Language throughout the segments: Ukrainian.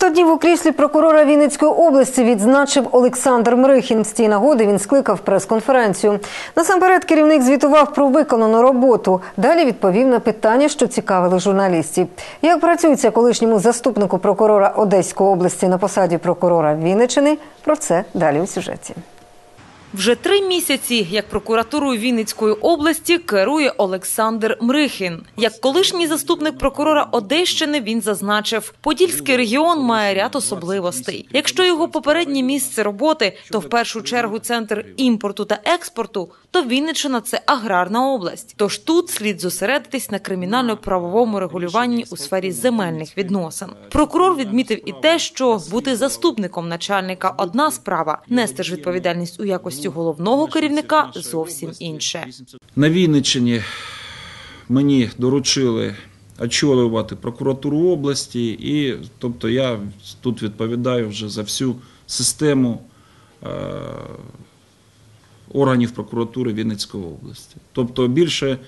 100 днів у кріслі прокурора Вінницької області відзначив Олександр Мрихін. З цієї нагоди він скликав прес-конференцію. Насамперед керівник звітував про виконану роботу. Далі відповів на питання, що цікавили журналістів. Як працюється колишньому заступнику прокурора Одеської області на посаді прокурора Вінниччини? Про це далі у сюжеті. Вже три місяці, як прокуратурою Вінницької області керує Олександр Мрихін. Як колишній заступник прокурора Одещини він зазначив, Подільський регіон має ряд особливостей. Якщо його попереднє місце роботи, то в першу чергу центр імпорту та експорту, то Вінниччина – це аграрна область. Тож тут слід зосередитись на кримінально-правовому регулюванні у сфері земельних відносин. Прокурор відмітив і те, що бути заступником начальника одна справа, нести ж відповідальність у якості головного керівника зовсім інше. На Вінниччині мені доручили очолювати прокуратуру області, і тобто я тут відповідаю вже за всю систему е, органів прокуратури Вінницької області. Тобто більше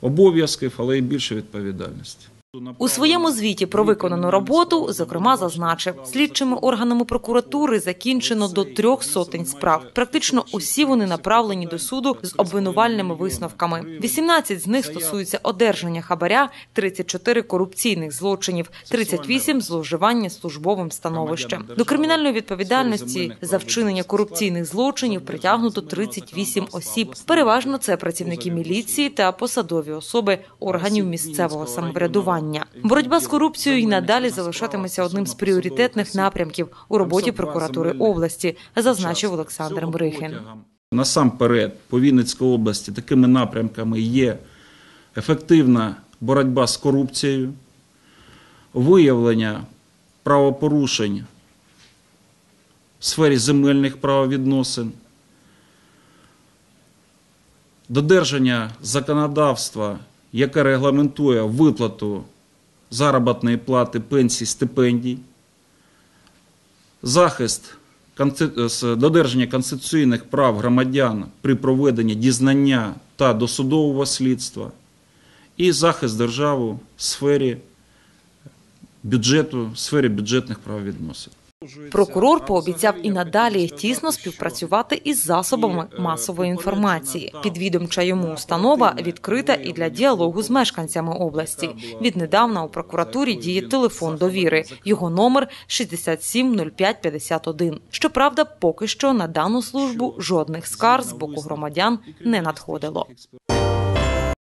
обов'язків, але й більше відповідальності. У своєму звіті про виконану роботу, зокрема, зазначив, слідчими органами прокуратури закінчено до трьох сотень справ. Практично усі вони направлені до суду з обвинувальними висновками. 18 з них стосуються одержання хабаря, 34 – корупційних злочинів, 38 – зловживання службовим становищем. До кримінальної відповідальності за вчинення корупційних злочинів притягнуто 38 осіб. Переважно це працівники міліції та посадові особи органів місцевого самоврядування. Боротьба з корупцією й надалі залишатиметься одним з пріоритетних напрямків у роботі прокуратури області, зазначив Олександр Мрихін. Насамперед, по Вінницькій області такими напрямками є ефективна боротьба з корупцією, виявлення правопорушень в сфері земельних правовідносин, додержання законодавства, яке регламентує виплату заробітної плати, пенсій, стипендій, захист конце- додержання конституційних прав громадян при проведенні дізнання та досудового слідства і захист держави в сфері бюджету, в сфері бюджетних правовідносин. Прокурор пообіцяв і надалі тісно співпрацювати із засобами масової інформації. Підвідомча йому установа відкрита і для діалогу з мешканцями області. Віднедавна у прокуратурі діє телефон довіри. Його номер 670551. Щоправда, поки що на дану службу жодних скарг з боку громадян не надходило.